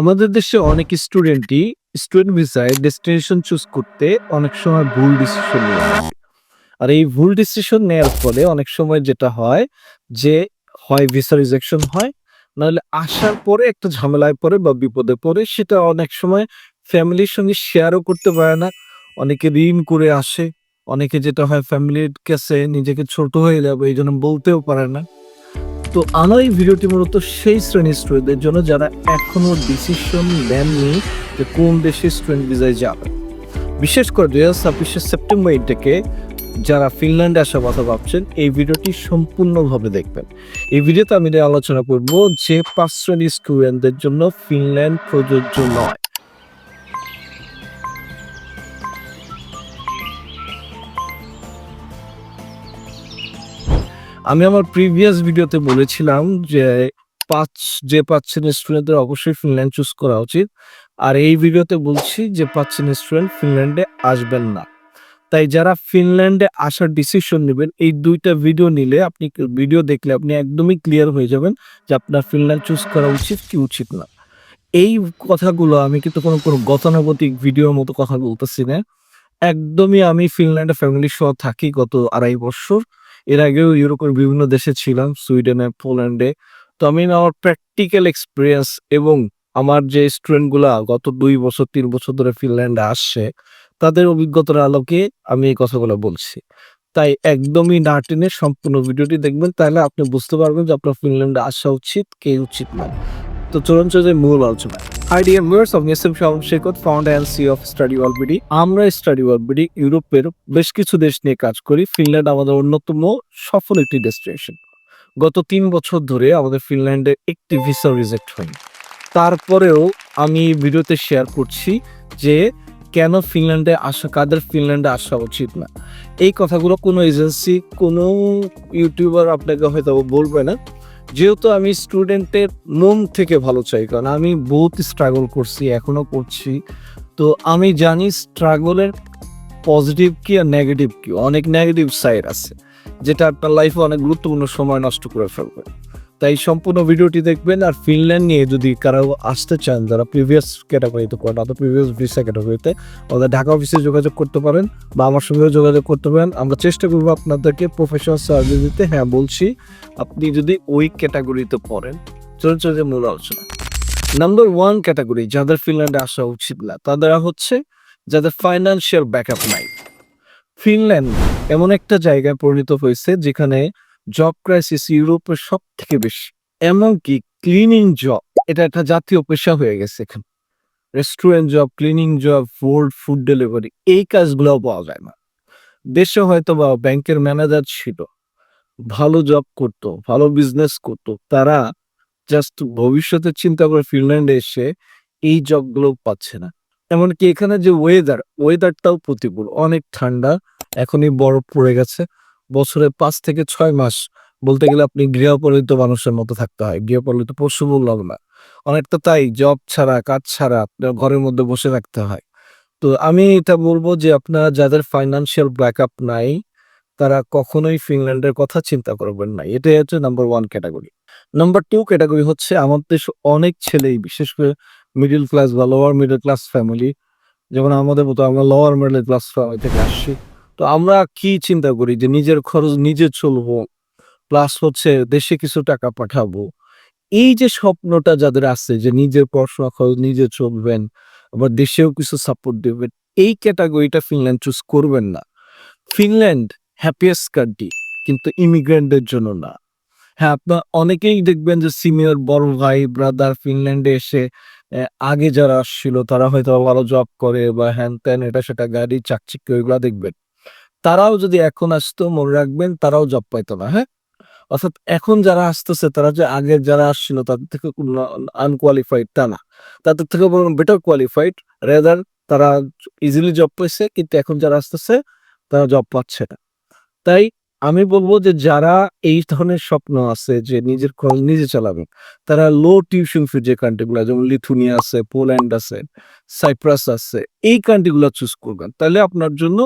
আমাদের দেশে অনেক স্টুডেন্টই স্টুডেন্ট ভিসায় ডেস্টিনেশন চুজ করতে অনেক সময় ভুল ডিসিশন নিয়ে আর এই ভুল ডিসিশন নেওয়ার ফলে অনেক সময় যেটা হয় যে, হয় ভিসা রিজেকশন হয়, নাহলে আসার পরে একটা ঝামেলায় পড়ে বা বিপদে পড়ে, সেটা অনেক সময় ফ্যামিলির সঙ্গে শেয়ারও করতে পারে না। অনেকে ঋণ করে আসে, অনেকে যেটা হয় ফ্যামিলির কাছে নিজেকে ছোট হয়ে যাবে এই জন্য বলতেও পারে না। তো আমার এই ভিডিওটি মূলত সেই শ্রেণির স্টুডেন্টদের জন্য যারা এখনও ডিসিশন নেননি যে কোন দেশে স্টুডেন্ট ভিসায় যাবে। বিশেষ করে দুই হাজার ছাব্বিশের সেপ্টেম্বর থেকে যারা ফিনল্যান্ডে আসার কথা ভাবছেন, এই ভিডিওটি সম্পূর্ণভাবে দেখবেন। এই ভিডিওতে আমি আলোচনা করব যে পাঁচ শ্রেণির স্টুডেন্টদের জন্য ফিনল্যান্ড প্রযোজ্য নয়। আমি আমার প্রিভিয়াস ভিডিওতে বলেছিলাম যে পাঁচ যে পাঁচ শ্রেণির স্টুডেন্টদের অবশ্যই ফিনল্যান্ড চুজ করা উচিত। আর এই ভিডিওতে বলছি যে পাঁচ শ্রেণির স্টুডেন্ট ফিনল্যান্ডে আসবেন না। তাই যারা ফিনল্যান্ডে আসার ডিসিশন নেবেন, এই দুইটা ভিডিও নিলে আপনি ভিডিও দেখলে আপনি একদমই ক্লিয়ার হয়ে যাবেন যে আপনার ফিনল্যান্ড চুজ করা উচিত কি উচিত না। এই কথাগুলো আমি কিন্তু কোনো কোনো গতানুগতিক ভিডিওর মতো কথা বলতেছি না। একদমই আমি ফিনল্যান্ডে ফ্যামিলির সহ থাকি গত আড়াই বছর। এর আগেও ইউরোপের বিভিন্ন দেশে ছিলাম, সুইডেনে, পোল্যান্ডে। তো আমি আমার প্র্যাকটিক্যাল এক্সপিরিয়েন্স এবং আমার যে স্টুডেন্টগুলা গত দুই বছর, তিন বছর ধরে ফিনল্যান্ডে আসছে, তাদের অভিজ্ঞতার আলোকে আমি এই কথাগুলো বলছি। তাই একদমই না টেনে সম্পূর্ণ ভিডিওটি দেখবেন, তাহলে আপনি বুঝতে পারবেন যে আপনার ফিনল্যান্ডে আসা উচিত, কে উচিত নয় তো চলুন চলে যাই মূল ভিউয়ার্স অফ নিসিম শাহম শেখত founder and C of study অলবিডি আমরা স্টাডি অলবিডি ইউরোপের বেশ কিছু দেশ নিয়ে কাজ করি। ফিনল্যান্ড আমাদের অন্যতম সফল একটি ডেস্টিনেশন গত তিন বছর ধরে আমাদের ফিনল্যান্ডে একটি ভিসা রিজেক্ট হয়নি। তারপরেও আমি ভিডিওতে শেয়ার করছি যে কেন ফিনল্যান্ডে আসা, কাদের ফিনল্যান্ডে আসা উচিত না। এই কথাগুলো কোনো এজেন্সি কোনো ইউটিউবার আপনাকে হয়তো বলবে না। যেহেতু আমি স্টুডেন্টের মন থেকে ভালো চাই, কারণ আমি বহুত স্ট্রাগল করছি, এখনও করছি। তো আমি জানি স্ট্রাগলের পজিটিভ কি আর নেগেটিভ কি, অনেক নেগেটিভ সাইড আছে, যেটা আপনার লাইফে অনেক গুরুত্বপূর্ণ সময় নষ্ট করে ফেলবে। তাই সম্পূর্ণ ভিডিওটি দেখবেন আর ফিনল্যান্ড নিয়ে যদি কারও আসতে চান, যারা প্রিভিয়াস ক্যাটাগরিতে পড়েন, অথবা প্রিভিয়াস ভিসা ক্যাটাগরিতে আমাদের ঢাকা অফিসে যোগাযোগ করতে পারেন বা আমার সঙ্গেও যোগাযোগ করতে পারেন, আমরা চেষ্টা করব আপনাদেরকে প্রফেশনাল সার্ভিস দিতে। হ্যাঁ বলছি, আপনি যদি ওই ক্যাটাগরিতে পড়েন, চলুন চলে যাই মূল আলোচনা। নাম্বার ওয়ান ক্যাটাগরি যাদের ফিনল্যান্ডে আসা উচিত না তারা হচ্ছে যাদের ফাইন্যান্সিয়াল ব্যাকআপ নাই। ফিনল্যান্ড এমন একটা জায়গায় পরিণত হয়েছে যেখানে জব ক্রাইসিস ইউরোপের সব থেকে বেশি। এমনকি ক্লিনিং জব এটা একটা জাতীয় পেশা হয়ে গেছে এখানে। Restaurant job cleaning job food food delivery এই কাজগুলোও পাওয়া যায় না। দেশে হয়তো বা ব্যাংকের ম্যানেজার ছিল, ভালো জব করতো, ভালো বিজনেস করতো, তারা জাস্ট ভবিষ্যতের চিন্তা করে ফিনল্যান্ডে এসে এই জবগুলো পাচ্ছে না। এমনকি এখানে যে ওয়েদার ওয়েদারটাও প্রতিকূল, অনেক ঠান্ডা, এখনই বরফ পড়ে গেছে। বছরে পাঁচ থেকে ছয় মাস বলতে গেলে আপনি গৃহপালিত মানুষের মতো থাকতে হয়, গৃহপালিত পশু বললাম না। অনেকটা তাই জব ছাড়া, কাজ ছাড়া আপনার ঘরের মধ্যে বসে থাকতে হয়। তো আমি এটা বলব যে আপনারা যাদের ফাইন্যান্সিয়াল ব্যাকআপ নাই, তারা কখনোই ফিনল্যান্ডের কথা চিন্তা করবেন না। এটাই হচ্ছে number one category number two category হচ্ছে আমাদের দেশে অনেক ছেলেই, বিশেষ করে মিডিল ক্লাস বা লোয়ার মিডল ক্লাস ফ্যামিলি যেমন আমাদের মতো আমরা লোয়ার মিডল ক্লাস ফ্যামিলি থেকে আসছি। তো আমরা কি চিন্তা করি যে নিজের খরচ নিজে চলবো প্লাস হচ্ছে দেশে কিছু টাকা পাঠাবো। এই যে স্বপ্নটা যাদের আছে যে নিজের পড়াশোনা খরচ নিজে চলবেন, আবার দেশেও কিছু সাপোর্ট দেবেন, এই ক্যাটাগরিটা ফিনল্যান্ড চুজ করবেন না। ফিনল্যান্ড হ্যাপিয়েস্ট কান্ট্রি কিন্তু ইমিগ্রেন্টদের জন্য না। হ্যাঁ আপনার অনেকেই দেখবেন যে সিনিয়র বড় ভাই ব্রাদার ফিনল্যান্ডে এসে আগে যারা আসছিল তারা হয়তো ভালো জব করে বা হ্যান ত্যান এটা সেটা গাড়ি, চাকচিক্য, এগুলা দেখবেন। তারাও যদি এখন আসতো, মনে রাখবেন তারাও জব পাইতো না হ্যাঁ? অর্থাৎ এখন যারা আসতেছে, তারা যে আগের যারা আসছিল, তাদের থেকে আনকোয়ালিফাইড তা না। তাদের থেকে বরং বেটার কোয়ালিফাইড রেদার তারা ইজিলি জব পাইছে, কিন্তু এখন যারা আসতেছে, তারা জব পাচ্ছে না। তাই আমি বলব যে যারা এই ধরনের স্বপ্ন আছে যে নিজের খরচ নিজে চালাবেন তারা লো টিউশন ফি যে কান্ট্রিগুলো যেমন লিথুনিয়া আছে পোল্যান্ড আছে সাইপ্রাস আছে, এই কান্ট্রিগুলো চুজ করবেন, তাহলে আপনার জন্য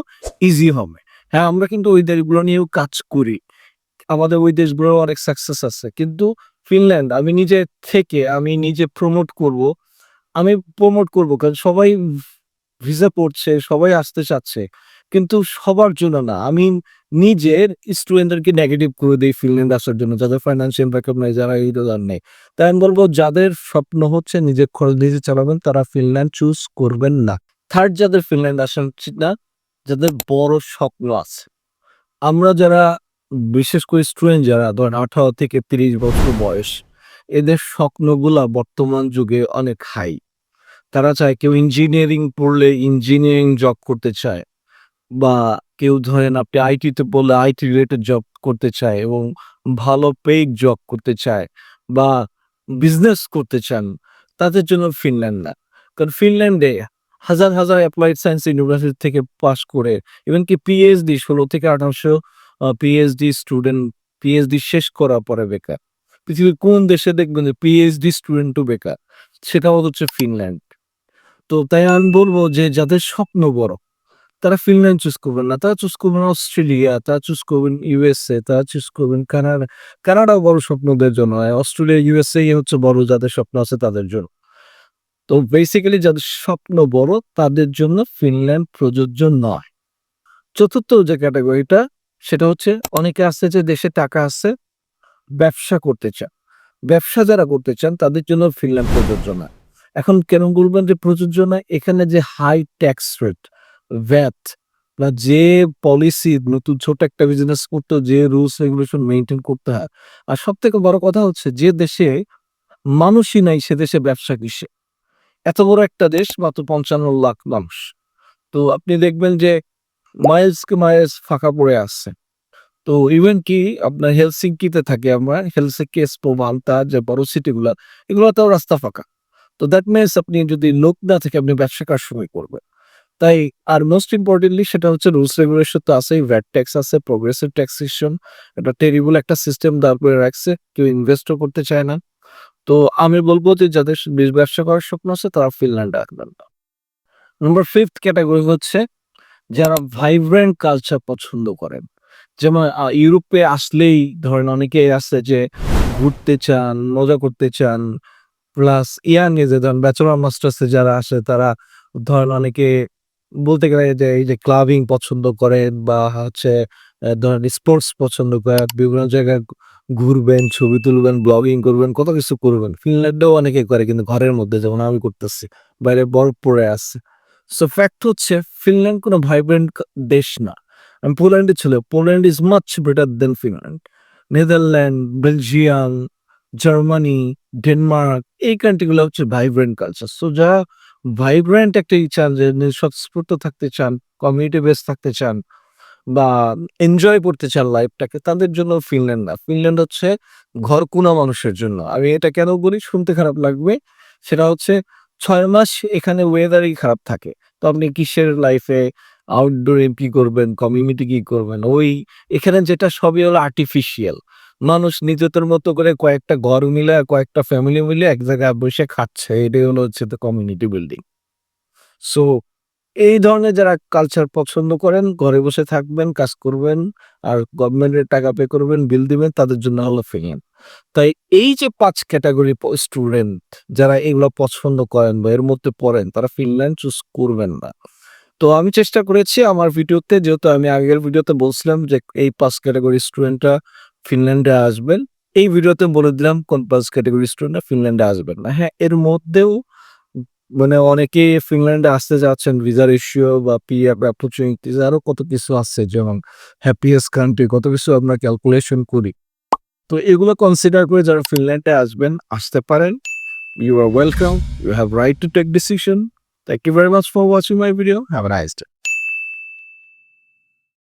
ইজি হবে। হ্যাঁ আমরা কিন্তু ওই দেশগুলো নিয়েও কাজ করি। আমাদের ওই দেশগুলো অনেক সাকসেস আছে, কিন্তু ফিনল্যান্ড আমি নিজে থেকে আমি নিজে প্রমোট করব, আমি প্রমোট করব, কারণ সবাই ভিসা পড়ছে, সবাই আসতে চাচ্ছে, কিন্তু সবার জন্য না। আমি নিজের স্টুডেন্টদেরকে নেগেটিভ করে দিই ফিনল্যান্ড আসার জন্য, যাদের ফাইন্যান্সিয়াল ব্যাকআপ নেই যারা এই রোজার নেই। তাই আমি বলব, যাদের স্বপ্ন হচ্ছে নিজের খরচ নিজে চালাবেন, তারা ফিনল্যান্ড চুজ করবেন না। থার্ড যাদের ফিনল্যান্ড আসা উচিত না, যাদের বড় স্বপ্ন আছে। আমরা যারা, বিশেষ করে স্টুডেন্ট যারা, ধরেন আঠারো থেকে তিরিশ বছর বয়স, এদের স্বপ্নগুলা বর্তমান যুগে অনেক হাই তারা চায় কেউ ইঞ্জিনিয়ারিং পড়লে ইঞ্জিনিয়ারিং জব করতে চায়, বা কেউ ধরেন আপনি আইটিতে পড়লে আইটি রিলেটেড জব করতে চায় এবং ভালো পেইড জব করতে চায় বা বিজনেস করতে চান, তাদের জন্য ফিনল্যান্ড না। কারণ ফিনল্যান্ডে হাজার হাজার অ্যাপ্লাইড সায়েন্স ইউনিভার্সিটি থেকে পাশ করে ইভেন কি পিএইচডি ষোলো থেকে আঠারোশো পিএইচডি স্টুডেন্ট পিএইচডি শেষ করার পরে বেকার। পৃথিবীর কোন দেশে দেখবেন যে পিএইচডি স্টুডেন্টও বেকার, সেটা হচ্ছে ফিনল্যান্ড তো তাই আমি বলব যে যাদের স্বপ্ন বড় তারা ফিনল্যান্ড চুজ করবেন না। তারা চুজ করবেন অস্ট্রেলিয়া, তারা চুজ করবেন ইউএসএ তারা চুজ করবেন কানাডা। কানাডাও বড় স্বপ্নদের জন্য। অস্ট্রেলিয়া ইউএসএ হচ্ছে বড় যাদের স্বপ্ন আছে তাদের জন্য। তো বেসিক্যালি যাদের স্বপ্ন বড়, তাদের জন্য ফিনল্যান্ড প্রযোজ্য নয়। চতুর্থ যে ক্যাটাগরিটা সেটা হচ্ছে অনেকে আছে যে দেশে টাকা আছে, ব্যবসা করতে চান। ব্যবসা যারা করতে চান, তাদের জন্য ফিনল্যান্ড প্রযোজ্য না এখন কেন বলবেন যে প্রযোজ্য না এখানে যে হাই ট্যাক্স রেট ভ্যাট বা যে পলিসি নতুন ছোট একটা বিজনেস করতে, যে রুলস রেগুলেশন মেনটেন করতে হয়। আর সব থেকে বড় কথা হচ্ছে যে দেশে মানুষই নাই, সে দেশে ব্যবসা কিসে? এত বড় একটা দেশ, মাত্র পঞ্চান্ন লাখ মানুষ। তো আপনি দেখবেন যে মাইলসকে মাইলস ফাঁকা পড়ে আসছে তো ইভেন কি আপনার হেলসিঙ্কিতে থাকে আমরা হেলসিঙ্কি এসপো মালতা যে বড় সিটিগুলো এগুলোতেও রাস্তা ফাঁকা। তো দ্যাট মিনস আপনি যদি লোক না থেকে, আপনি ব্যবসা কার সময় করবেন। তাই আর মোস্ট ইম্পর্টেন্টলি সেটা হচ্ছে রুলস রেগুলেশন তো আছেই ভ্যাট ট্যাক্স আছে প্রোগ্রেসিভ ট্যাক্সেশন এটা টেরিবল একটা সিস্টেম দাঁড় করে রাখছে, কেউ ইনভেস্টও করতে চায় না। তো আমি বলব যে যাদের ব্যবসা করার স্বপ্ন আছে তারা ফিনল্যান্ড আসবেন না নম্বর ফিফথ ক্যাটাগরি হচ্ছে যারা ভাইব্রেন্ট কালচার পছন্দ করেন। যেমন ইউরোপে আসলেই ধরেন অনেকেই আছে যে ঘুরতে চান, মজা করতে চান প্লাস ইয়াং এজে ধরেন ব্যাচেলর মাস্টার্সে যারা আসে তারা ধরেন অনেকে বলতে গেলে যে, এই যে ক্লাবিং পছন্দ করেন বা হচ্ছে ধরেন স্পোর্টস পছন্দ করেন, বিভিন্ন জায়গায় ঘুরবেন, ছবি তুলবেন, ব্লগিং করবেন, কত কিছু করবেন। ফিনল্যান্ডেও অনেকে করে কিন্তু ঘরের মধ্যে, যেমন আমি করতেছি, বাইরে বরফ পড়ে আছে। সো ফ্যাক্ট হচ্ছে, ফিনল্যান্ড কোনো ভাইব্রেন্ট দেশ না। আমি পোল্যান্ডে ছিল, Poland is much better than Finland. Netherland, Belgium, Germany, Denmark, এই কান্ট্রিগুলো হচ্ছে ভাইব্রেন্ট কালচার সো যা ভাইব্রেন্ট একটা চান, যে স্বতঃস্ফূর্ত থাকতে চান কমিউনিটি বেস থাকতে চান বা এনজয় করতে চান লাইফটাকে তাদের জন্য ফিনল্যান্ড না। ফিনল্যান্ড হচ্ছে ঘর কুনা মানুষের জন্য। আমি এটা কেন বলি? শুনতে খারাপ লাগবে। সেটা হচ্ছে ছয় মাস এখানে ওয়েদারই খারাপ থাকে। তো আপনি কিসের লাইফে আউটডোরে কি করবেন কমিউনিটি কি করবেন? ওই এখানে যেটা সবই হলো আর্টিফিশিয়াল মানুষ নিজেদের মতো করে কয়েকটা ঘর মিলে কয়েকটা ফ্যামিলি মিলে এক জায়গায় বসে খাচ্ছে। এটাই হলো হচ্ছে কমিউনিটি বিল্ডিং সো এই ধরনের যারা কালচার পছন্দ করেন, ঘরে বসে থাকবেন, কাজ করবেন আর গভর্নমেন্টের টাকা পে করবেন বিল দিবেন, তাদের জন্য হলো ফিনল্যান্ড তাই এই যে পাঁচ ক্যাটাগরি স্টুডেন্ট যারা এগুলো পছন্দ করেন বা এর মধ্যে পড়েন, তারা ফিনল্যান্ড চুজ করবেন না। তো আমি চেষ্টা করেছি আমার ভিডিওতে যেহেতু আমি আগের ভিডিওতে বলছিলাম যে এই পাঁচ ক্যাটাগরি স্টুডেন্টরা ফিনল্যান্ডে আসবেন। এই ভিডিওতে বলে দিলাম কোন পাঁচ ক্যাটাগরি স্টুডেন্টরা ফিনল্যান্ডে আসবেন না। হ্যাঁ এর মধ্যেও মানে অনেকে ফিনল্যান্ডে আসতে যাচ্ছেন ভিসার ইস্যু বা পি পিএফ অপরচুনিটিস আরও কত কিছু আছে, যেমন হ্যাপিয়েস্ট কান্ট্রি কত কিছু আমরা ক্যালকুলেশন করি। তো এগুলো কনসিডার করে যারা ফিনল্যান্ডে আসবেন, আসতে পারেন। You are welcome you have right to take decision thank you very much for watching my video have nice day